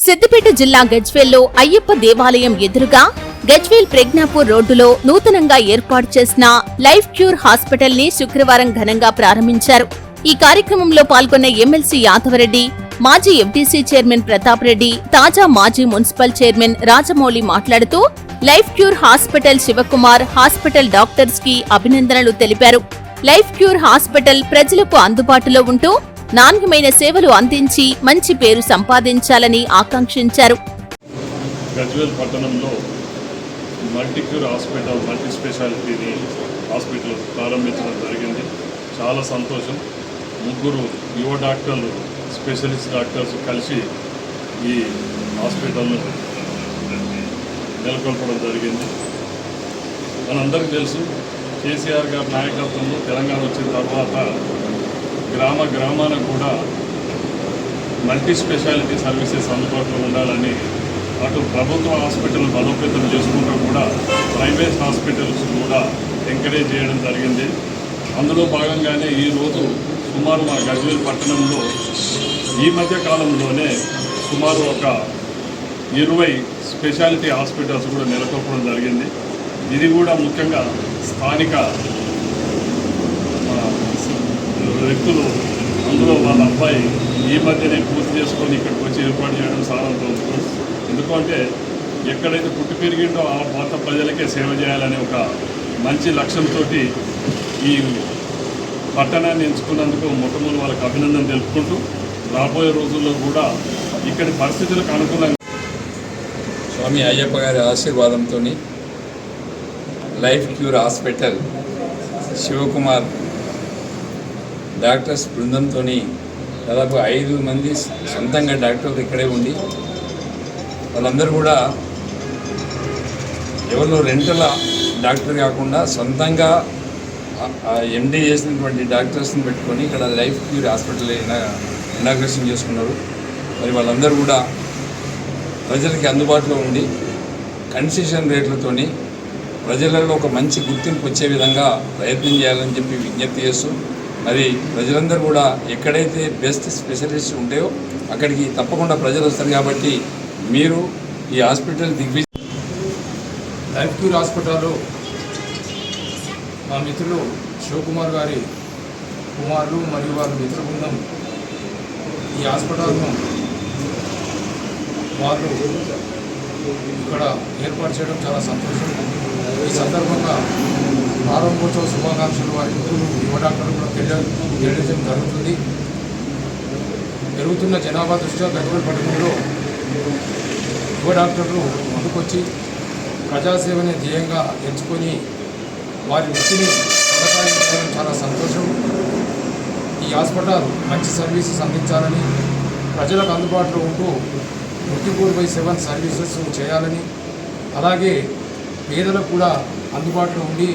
సిద్దిపేట జిల్లా గజ్వేల్లో అయ్యప్ప దేవాలయం ఎదురుగా గజ్వేల్ ప్రజ్ఞాపూర్ రోడ్డులో నూతనంగా ఏర్పాటు చేసిన లైఫ్ క్యూర్ హాస్పిటల్ని శుక్రవారం ఘనంగా ప్రారంభించారు. ఈ కార్యక్రమంలో పాల్గొన్న ఎమ్మెల్సీ యాదవరెడ్డి మాజీ ఎఫ్డీసీ చైర్మన్ ప్రతాప్ రెడ్డి తాజా మాజీ మున్సిపల్ చైర్మన్ రాజమౌళి మాట్లాడుతూ life cure hospital Shivakumar hospital డాక్టర్స్కి అభినందనలు తెలిపారు. లైఫ్ క్యూర్ హాస్పిటల్ ప్రజలకు అందుబాటులో ఉంటూ నాణ్యమైన సేవలు అందించి మంచి పేరు సంపాదించాలని ఆకాంక్షించారు. గజ్వేల్ పట్టణంలో మల్టీక్యూర్ హాస్పిటల్ మల్టీ స్పెషాలిటీని హాస్పిటల్ ప్రారంభించడం జరిగింది. చాలా సంతోషం. ముగ్గురు యువ డాక్టర్లు స్పెషలిస్ట్ డాక్టర్స్ కలిసి ఈ హాస్పిటల్ను నెలకొల్పడం జరిగింది. మనందరికీ తెలుసు కేసీఆర్ గారి నాయకత్వంలో తెలంగాణ వచ్చిన తర్వాత గ్రామ గ్రామాన కూడా మల్టీ స్పెషాలిటీ సర్వీసెస్ అందుబాటులో ఉండాలని అటు ప్రభుత్వ హాస్పిటల్ బలోపేతం చేసుకుంటూ కూడా ప్రైవేట్ హాస్పిటల్స్ కూడా ఎంకరేజ్ చేయడం జరిగింది. అందులో భాగంగానే ఈరోజు సుమారు మా గజ్వేల్ పట్టణంలో ఈ మధ్య కాలంలోనే సుమారు ఒక ఇరవై స్పెషాలిటీ హాస్పిటల్స్ కూడా నెలకొల్పడం జరిగింది. ఇది కూడా ముఖ్యంగా స్థానిక వ్యక్తులు అందులో వాళ్ళ అబ్బాయి ఈ మధ్యనే పూర్తి చేసుకొని ఇక్కడికి వచ్చి ఏర్పాటు చేయడం సారంతో ఎందుకంటే ఎక్కడైతే పుట్టి పెరిగిందో ఆ పాత ప్రజలకే సేవ చేయాలనే ఒక మంచి లక్ష్యంతో ఈ పట్టణాన్ని ఎంచుకున్నందుకు మొట్టమొదటి వాళ్ళకి అభినందన తెలుపుకుంటూ రాబోయే రోజుల్లో కూడా ఇక్కడి పరిస్థితులకు అనుకూలంగా స్వామి అయ్యప్ప గారి ఆశీర్వాదంతో life cure hospital Shivakumar doctors బృందంతో దాదాపు ఐదు మంది సొంతంగా డాక్టర్లు ఇక్కడే ఉండి వాళ్ళందరూ కూడా ఎవరిలో రెంటల డాక్టర్ కాకుండా సొంతంగా ఎండి చేసినటువంటి డాక్టర్స్ని పెట్టుకొని ఇక్కడ లైఫ్ క్యూర్ హాస్పిటల్ ఇనాగ్రేషన్ చేసుకున్నారు. మరి వాళ్ళందరూ కూడా ప్రజలకి అందుబాటులో ఉండి కన్సెషన్ రేట్లతోని ప్రజలలో ఒక మంచి గుర్తింపు వచ్చే విధంగా ప్రయత్నం చేయాలని చెప్పి విజ్ఞప్తి చేస్తూ మరి ప్రజలందరూ కూడా ఎక్కడైతే బెస్ట్ స్పెషలిస్ట్ ఉంటాయో అక్కడికి తప్పకుండా ప్రజలు వస్తారు కాబట్టి మీరు ఈ హాస్పిటల్ దిగ్వి లైఫ్ క్యూర్ హాస్పిటల్లో మా మిత్రులు శివకుమార్ గారి కుమారులు మరియు వారి మిత్ర బృందం ఈ హాస్పిటల్ను వాళ్ళు ఇక్కడ ఏర్పాటు చేయడం చాలా సంతోషం. ఈ సందర్భంగా ప్రారంభోత్సవ శుభాకాంక్షలు వారి మిత్రులు యువ డాక్టర్లు కూడా తెలియజేయడం జరుగుతుంది. పెరుగుతున్న జనాభా దృష్ట్యా గజ్వేల్ పట్టణంలో యువ డాక్టర్లు ముందుకొచ్చి ప్రజాసేవని ధ్యేయంగా ఎంచుకొని వారి వృత్తిని కొనసాగించడం చాలా సంతోషం. ఈ హాస్పిటల్ మంచి సర్వీసెస్ అందించాలని ప్రజలకు అందుబాటులో ఉంటూ twenty four by seven services చేయాలని అలాగే పేదలకు కూడా అందుబాటులో ఉండి